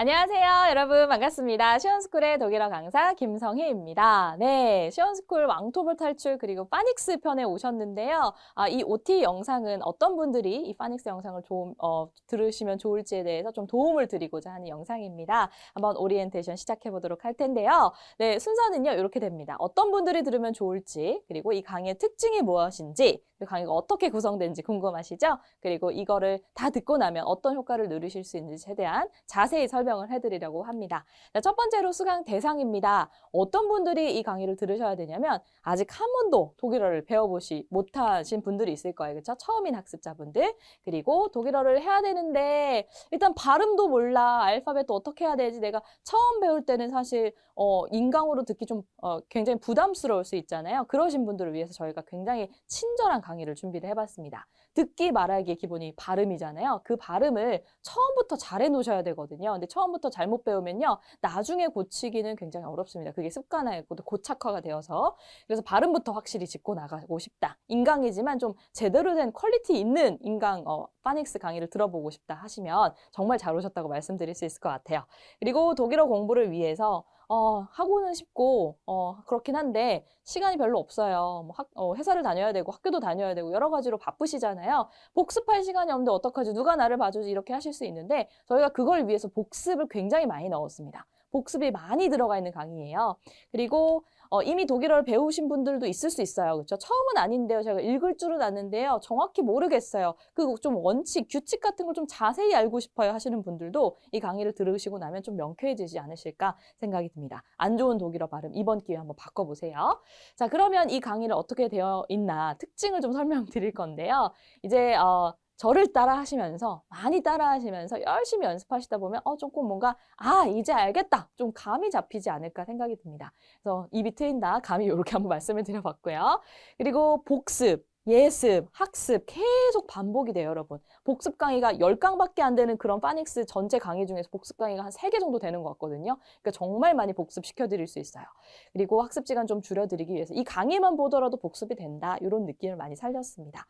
안녕하세요, 여러분. 반갑습니다. 시원스쿨의 독일어 강사 김성희입니다. 네, 시원스쿨 왕토벌 탈출 그리고 파닉스 편에 오셨는데요. 아, 이 OT 영상은 어떤 분들이 이 파닉스 영상을 좀 어, 들으시면 좋을지에 대해서 좀 도움을 드리고자 하는 영상입니다. 한번 오리엔테이션 시작해 보도록 할 텐데요. 네, 순서는요, 이렇게 됩니다. 어떤 분들이 들으면 좋을지, 그리고 이 강의의 특징이 무엇인지, 그리고 강의가 어떻게 구성된지 궁금하시죠? 그리고 이거를 다 듣고 나면 어떤 효과를 누리실 수 있는지에 대한 자세히 설명 을 해드리려고 합니다. 자, 첫 번째로 수강 대상입니다. 어떤 분들이 이 강의를 들으셔야 되냐면 아직 한 번도 독일어를 배워보시 못하신 분들이 있을 거예요. 그렇죠? 처음인 학습자분들 그리고 독일어를 해야 되는데 일단 발음도 몰라 알파벳도 어떻게 해야 되지 내가 처음 배울 때는 사실 어, 인강으로 듣기 좀 어, 굉장히 부담스러울 수 있잖아요. 그러신 분들을 위해서 저희가 굉장히 친절한 강의를 준비를 해봤습니다. 듣기 말하기의 기본이 발음이잖아요. 그 발음을 처음부터 잘 해 놓으셔야 되거든요. 근데 처음부터 잘못 배우면요. 나중에 고치기는 굉장히 어렵습니다. 그게 습관화했고 또 고착화가 되어서. 그래서 발음부터 확실히 짚고 나가고 싶다. 인강이지만 좀 제대로 된 퀄리티 있는 인강, 어, 파닉스 강의를 들어보고 싶다 하시면 정말 잘 오셨다고 말씀드릴 수 있을 것 같아요. 그리고 독일어 공부를 위해서 어, 하고는 싶고, 어, 그렇긴 한데, 시간이 별로 없어요. 뭐 학, 어, 회사를 다녀야 되고, 학교도 다녀야 되고, 여러 가지로 바쁘시잖아요. 복습할 시간이 없는데 어떡하지? 누가 나를 봐주지? 이렇게 하실 수 있는데, 저희가 그걸 위해서 복습을 굉장히 많이 넣었습니다. 복습이 많이 들어가 있는 강의예요. 그리고 어, 이미 독일어를 배우신 분들도 있을 수 있어요. 그렇죠? 처음은 아닌데요. 제가 읽을 줄은 아는데요. 정확히 모르겠어요. 그 좀 원칙, 규칙 같은 걸 좀 자세히 알고 싶어요 하시는 분들도 이 강의를 들으시고 나면 좀 명쾌해지지 않으실까 생각이 듭니다. 안 좋은 독일어 발음 이번 기회에 한번 바꿔보세요. 자, 그러면 이 강의를 어떻게 되어 있나 특징을 좀 설명드릴 건데요. 이제 어, 저를 따라 하시면서 많이 따라 하시면서 열심히 연습하시다 보면 어 조금 뭔가 아 이제 알겠다 좀 감이 잡히지 않을까 생각이 듭니다. 그래서 입이 트인다 감이 이렇게 한번 말씀을 드려봤고요. 그리고 복습 예습, 학습 계속 반복이 돼요, 여러분. 복습 강의가 10강밖에 안 되는 그런 파닉스 전체 강의 중에서 복습 강의가 한 3개 정도 되는 것 같거든요. 그러니까 정말 많이 복습시켜 드릴 수 있어요. 그리고 학습 시간 좀 줄여 드리기 위해서 이 강의만 보더라도 복습이 된다, 이런 느낌을 많이 살렸습니다.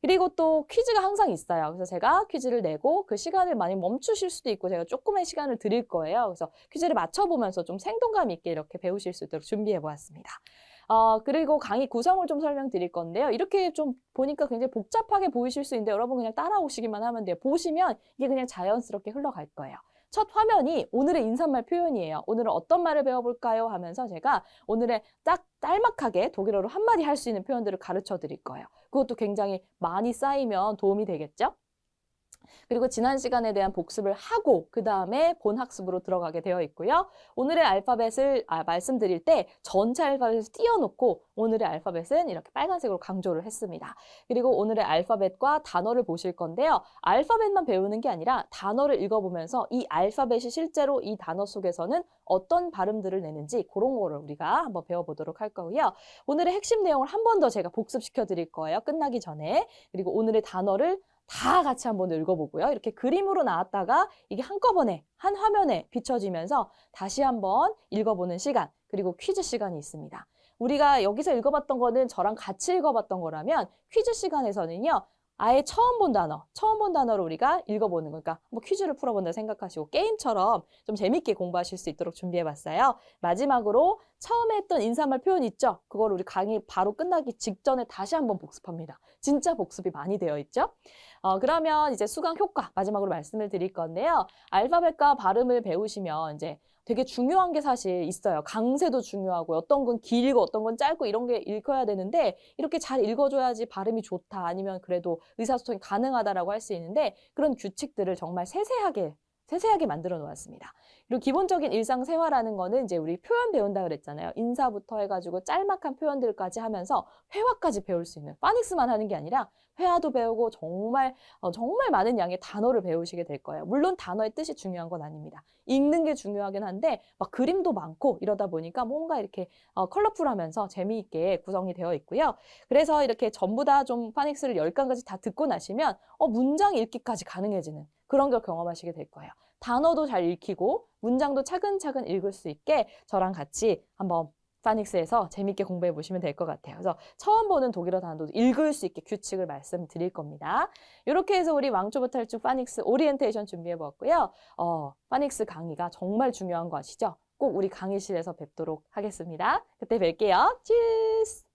그리고 또 퀴즈가 항상 있어요. 그래서 제가 퀴즈를 내고 그 시간을 많이 멈추실 수도 있고 제가 조금의 시간을 드릴 거예요. 그래서 퀴즈를 맞춰보면서 좀 생동감 있게 이렇게 배우실 수 있도록 준비해 보았습니다. 어, 그리고 강의 구성을 좀 설명드릴 건데요. 이렇게 좀 보니까 굉장히 복잡하게 보이실 수 있는데 여러분 그냥 따라오시기만 하면 돼요. 보시면 이게 그냥 자연스럽게 흘러갈 거예요. 첫 화면이 오늘의 인사말 표현이에요. 오늘은 어떤 말을 배워볼까요? 하면서 제가 오늘의 딱 짤막하게 독일어로 한마디 할 수 있는 표현들을 가르쳐 드릴 거예요. 그것도 굉장히 많이 쌓이면 도움이 되겠죠? 그리고 지난 시간에 대한 복습을 하고 그 다음에 본 학습으로 들어가게 되어 있고요. 오늘의 알파벳을 아, 말씀드릴 때 전체 알파벳을 띄워놓고 오늘의 알파벳은 이렇게 빨간색으로 강조를 했습니다. 그리고 오늘의 알파벳과 단어를 보실 건데요. 알파벳만 배우는 게 아니라 단어를 읽어보면서 이 알파벳이 실제로 이 단어 속에서는 어떤 발음들을 내는지 그런 거를 우리가 한번 배워보도록 할 거고요. 오늘의 핵심 내용을 한 번 더 제가 복습시켜 드릴 거예요. 끝나기 전에. 그리고 오늘의 단어를 다 같이 한번 읽어보고요. 이렇게 그림으로 나왔다가 이게 한꺼번에 한 화면에 비춰지면서 다시 한번 읽어보는 시간 그리고 퀴즈 시간이 있습니다. 우리가 여기서 읽어봤던 거는 저랑 같이 읽어봤던 거라면 퀴즈 시간에서는요. 아예 처음 본 단어, 처음 본 단어를 우리가 읽어보는 거니까 뭐 퀴즈를 풀어본다 생각하시고 게임처럼 좀 재밌게 공부하실 수 있도록 준비해봤어요. 마지막으로 처음에 했던 인사말 표현 있죠? 그걸 우리 강의 바로 끝나기 직전에 다시 한번 복습합니다. 진짜 복습이 많이 되어 있죠? 어, 그러면 이제 수강 효과 마지막으로 말씀을 드릴 건데요. 알파벳과 발음을 배우시면 이제 되게 중요한 게 사실 있어요. 강세도 중요하고 어떤 건 길고 어떤 건 짧고 이런 게 읽어야 되는데 이렇게 잘 읽어줘야지 발음이 좋다 아니면 그래도 의사소통이 가능하다라고 할 수 있는데 그런 규칙들을 정말 세세하게 세세하게 만들어 놓았습니다. 그리고 기본적인 일상생활하는 거는 이제 우리 표현 배운다 그랬잖아요. 인사부터 해가지고 짤막한 표현들까지 하면서 회화까지 배울 수 있는 파닉스만 하는 게 아니라 회화도 배우고 정말 어, 정말 많은 양의 단어를 배우시게 될 거예요. 물론 단어의 뜻이 중요한 건 아닙니다. 읽는 게 중요하긴 한데 막 그림도 많고 이러다 보니까 뭔가 이렇게 어, 컬러풀하면서 재미있게 구성이 되어 있고요. 그래서 이렇게 전부 다 좀 파닉스를 열강까지다 듣고 나시면 어, 문장 읽기까지 가능해지는 그런 걸 경험하시게 될 거예요. 단어도 잘 읽히고 문장도 차근차근 읽을 수 있게 저랑 같이 한번 파닉스에서 재밌게 공부해 보시면 될 것 같아요. 그래서 처음 보는 독일어 단어도 읽을 수 있게 규칙을 말씀드릴 겁니다. 이렇게 해서 우리 왕초보 탈출 파닉스 오리엔테이션 준비해 보았고요. 어, 파닉스 강의가 정말 중요한 거 아시죠? 꼭 우리 강의실에서 뵙도록 하겠습니다. 그때 뵐게요. 츄스!